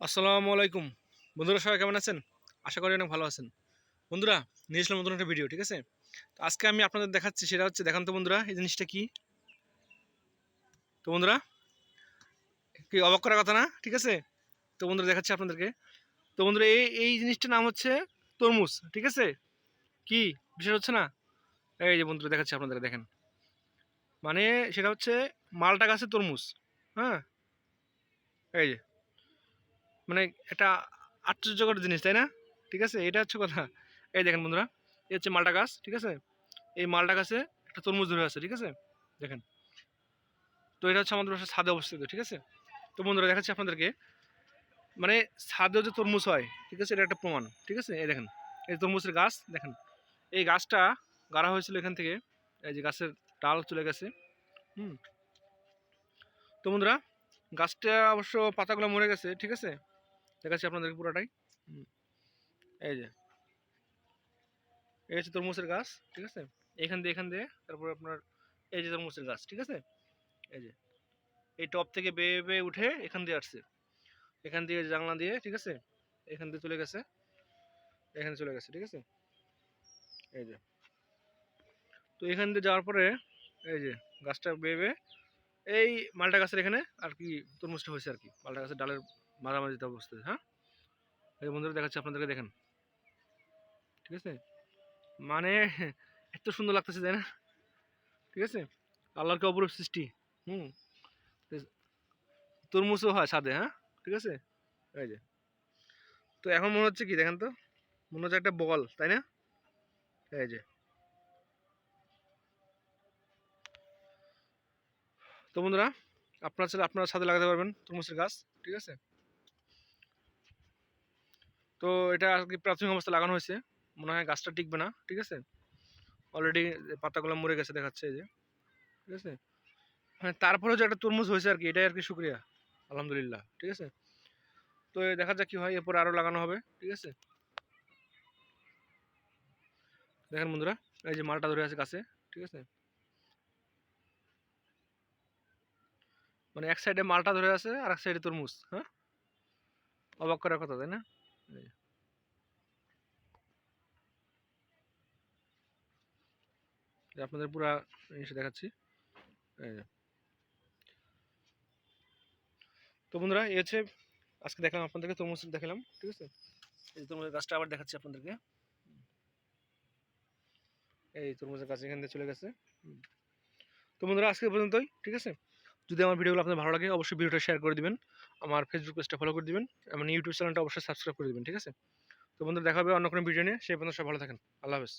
আসসালামু আলাইকুম। বন্ধুরা সবাই কেমন আছেন? আশা করি অনেক ভালো আছেন। বন্ধুরা, নিয়ে এসলাম নতুন একটা ভিডিও ঠিক আছে? তো আজকে আমি আপনাদের দেখাচ্ছি, সেটা হচ্ছে, দেখান তো বন্ধুরা, এই জিনিসটা কি? তো বন্ধুরা, কি অবাক করার কথা না? ঠিক আছে? তো বন্ধুরা, দেখাচ্ছি আপনাদেরকে। তো বন্ধুরা, এই এই জিনিসটার নাম হচ্ছে তরমুজ, ঠিক আছে? কি? বিশেষ হচ্ছে না? এই যে বন্ধুরা, দেখাচ্ছি আপনাদেরকে, দেখেন। মানে সেটা হচ্ছে মালটা গাছের তরমুজ হ্যাঁ? এই যে মানে একটা আশ্চর্যকর জিনিস, তাই না? ঠিক আছে? এটা হচ্ছে কথা। এই দেখেন বন্ধুরা, এই হচ্ছে মালটা গাছ, ঠিক আছে? এই মালটা গাছে একটা তরমুজ ধরে আছে, ঠিক আছে? দেখেন। তো এটা হচ্ছে আমাদের বাসার ছাদে অবস্থিত, ঠিক আছে? তো বন্ধুরা, দেখাচ্ছি আপনাদেরকে। মানে ছাদেও যে তরমুজ হয়, ঠিক আছে? এটা একটা প্রমাণ, ঠিক আছে? এই দেখেন, এই তরমুজের গাছ, দেখেন। এই গাছটা গাড়া হয়েছিল এখান থেকে, এই যে গাছের ডাল চলে গেছে, হুম। তো বন্ধুরা, গাছটা অবশ্য পাতাগুলো মরে গেছে, ঠিক আছে? দেখাচ্ছি আপনাদের পুরোটাই। এই যে। এই হচ্ছে তরমুজের গাছ, ঠিক আছে? এখান দিয়ে এখান দিয়ে, তারপরে আপনার এই যে তরমুজের গাছ, ঠিক আছে? এই যে। এই টপ থেকে বেয়ে বেয়ে উঠে এখান দিয়ে আসছে। এখান দিয়ে জানলা দিয়ে, ঠিক আছে? এখান দিয়ে চলে গেছে। এখানে চলে গেছে, ঠিক আছে? এই যে। তো এখান দিয়ে যাওয়ার পরে, এই যে, গাছটা বেয়ে বেয়ে, এই মালটা গাছের এখানে আর কি তরমুজটা হয়েছে আর কি। মালটা গাছের ডালের মাঝামাঝিতে অবস্থায় হ্যাঁ? এই বন্ধুরা দেখাচ্ছি আপনাদেরকে, দেখেন। ঠিক আছে? মানে এত সুন্দর লাগতেছে, তাই না? ঠিক আছে? আল্লাহর কি অপরূপ সৃষ্টি? হুম। তরমুজও হয় সাদে হ্যাঁ? ঠিক আছে? এই যে। তো এখন মনে হচ্ছে কি, দেখেন তো? মনে হচ্ছে একটা বল, তাই না? এই যে। তো বন্ধুরা, আপনারা চাইলে আপনারা সাথে লাগাতে পারবেন তরমুজের গাছ, ঠিক আছে? তো এটা আর কি প্রাথমিক অবস্থা লাগানো হয়েছে। মনে হয় গাছটা টিকবে না, ঠিক আছে? অলরেডি পাতাগুলো মরে গেছে দেখাচ্ছে এই যে, ঠিক আছে? হ্যাঁ তারপরেও যে একটা তরমুজ হয়েছে আর কি, এটাই আর কি শুক্রিয়া, আলহামদুলিল্লাহ, ঠিক আছে? তো দেখা যাক কি হয়, এরপর আরও লাগানো হবে, ঠিক আছে? দেখেন বন্ধুরা, এই যে মালটা ধরে আছে গাছে, ঠিক আছে? মানে এক সাইডে মালটা ধরে আছে, আর এক সাইডে তরমুজ হ্যাঁ? অবাক করার কথা, তাই না এই যে। এই আপনাদের পুরা জিনিসটা দেখাচ্ছি। তো বন্ধুরা, এই হচ্ছে আজকে দেখলাম আপনাদেরকে, তরমুজ দেখালাম, ঠিক আছে? এই তরমুজের গাছটা আবার দেখাচ্ছি আপনাদেরকে। এই তরমুজের গাছ এখান দিয়ে চলে গেছে। তো বন্ধুরা, আজকে পর্যন্তই, ঠিক আছে? যদি আমার ভিডিওগুলো আপনাদের ভালো লাগে, অবশ্যই ভিডিওটা শেয়ার করে দিবেন। আমার ফেসবুক পেজটা ফলো করে দিবেন। আমার ইউটিউব চ্যানেলটা অবশ্যই সাবস্ক্রাইব করে দিবেন, ঠিক আছে? তো বন্ধুরা, দেখা হবে অন্য কোনো ভিডিও নিয়ে। সেই পর্যন্ত সব ভালো থাকেন। আল্লাহ হাফেজ।